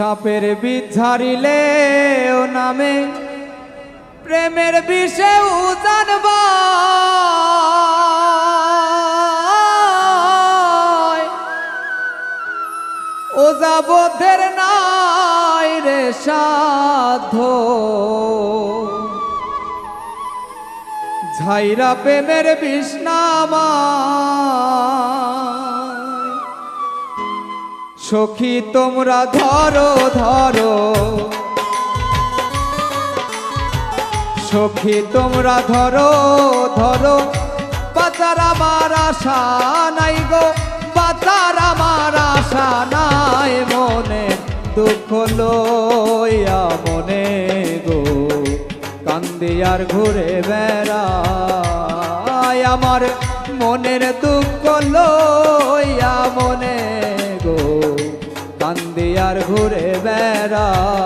সাপের বীজ ঝাড়িলে ও নামে প্রেমের বিষে উজানব ও যাবধের নাই রে সাধ্য। ঝাইরা প্রেমের বিষ্ণামা সখী, তোমরা ধরো ধরো। সখী, তোমরা ধরো ধরো। বাজার আমার আশা নাই গো, বাজার আমার আশা নাই মনে। দুঃখ লইয়া মনে গো, কান্দি আর ঘুরে বেড়ায়। আমার মনের দুঃখ লইয়া মনে বেড়ায়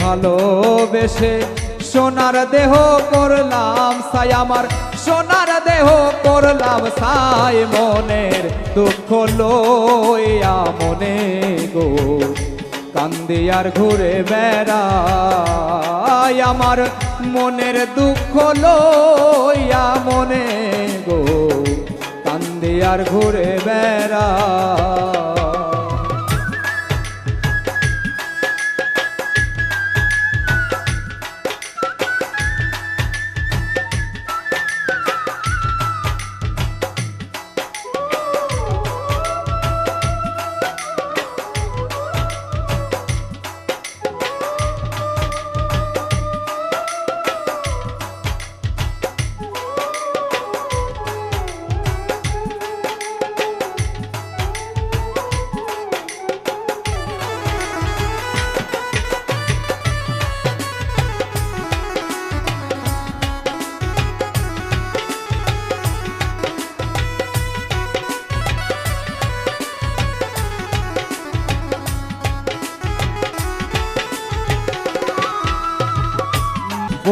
ভালোবেসে সোনার দেহ করলাম সাই আমার, সোনার দেহ করলাম সাই মনের দুঃখ লইয়া মনে গো। কান্দি আর ঘুরে বেড়াই আমার, মনের দুঃখ লইয়া মনে গো। কান্দি আর ঘুরে বেড়াই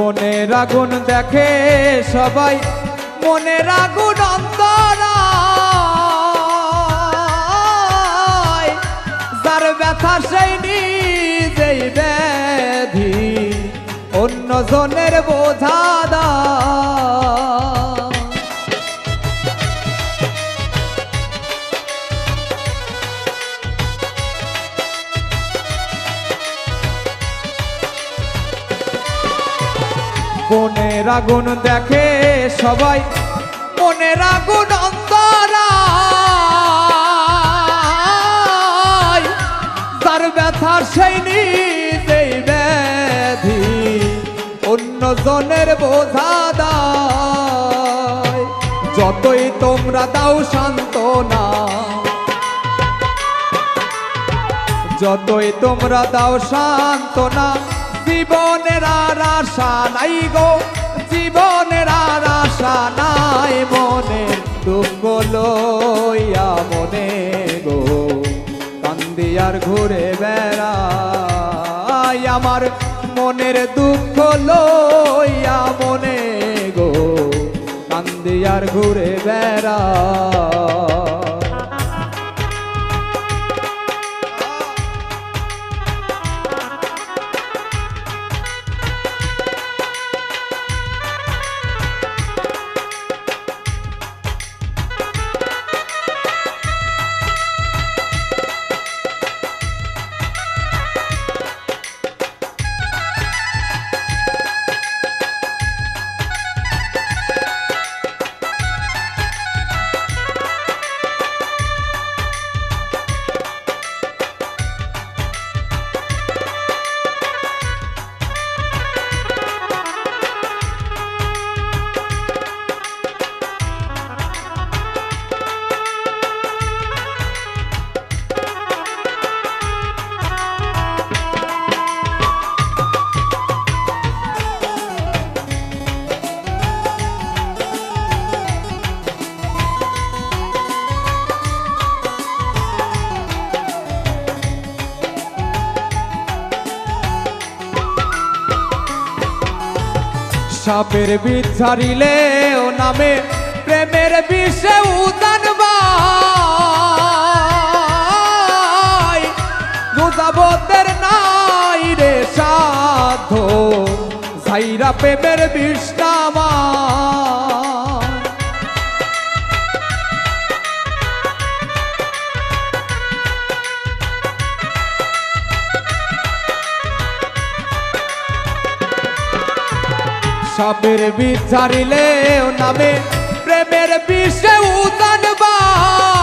মনের আগুন দেখে সবাই, মনের আগুন অন্তরা যার ব্যথা সেই নিজেই ব্যাধি অন্য জনের বোঝা মনের আগুন দেখে সবাই। মনের আগুন অন্তরা তার ব্যথা সেই নিজেই ব্যাধি অন্য জনের বোঝা দায়। যতই তোমরা দাও শান্তনা যতই তোমরা দাও সান্ত্বনা। জীবনের আর আশা নাই গো। জীবনের আর আশা নাই মনে দুঃখ লইয়া মনে গো। কান্দি আর ঘুরে বেড়াই আমার মনের দুঃখ লইয়া মনে গো। কান্দি আর ঘুরে বেড়াই সাপের বিচারিলে ও নামে প্রেমের বিষে উদান দুজাবতের নাই রে সাধ সাইরা প্রেমের বিষ সাপের বিচারিলে নামে প্রেমের বিষে উদান ভাই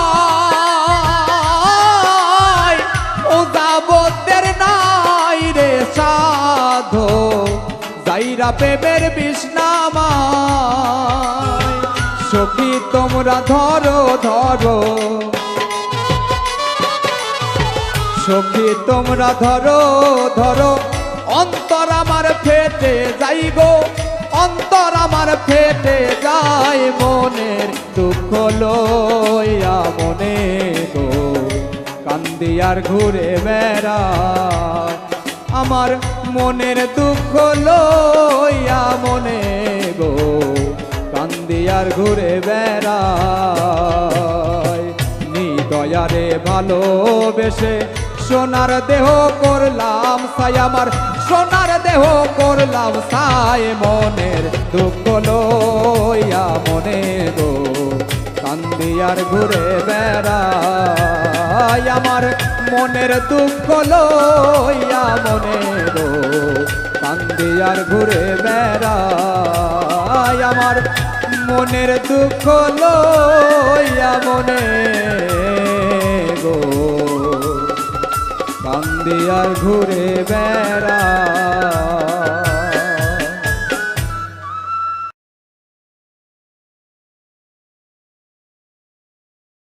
ও নাই রে সাধো, যাইরা প্রেমের বিষ নামায়। সখী, তোমরা ধরো ধরো। সখী, তোমরা ধরো ধরো। অন্তর আমার ফেটে যাই গো অন্তর আমার ফেটে যায় মনের দুঃখ লইয়া মনে গো কান্দি আর ঘুরে বেড়া আমার মনের দুঃখ লইয়া মনে গো। কান্দি আর ঘুরে বেড়ায়। দয়ারে ভালোবেসে সোনার দেহ করলাম সাই আমার, সোনার দেহ করলাম সাই মনের দুঃখ লইয়া মনে গো। কান্দিয়ার ঘুরে বেড়াই আমার, মনের দুঃখ লইয়া মনে গো। কান্দিয়ার ঘুরে বেড়াই আমার, মনের দুঃখ লইয়া মনে কান্দিয়ার ঘুরে বেড়া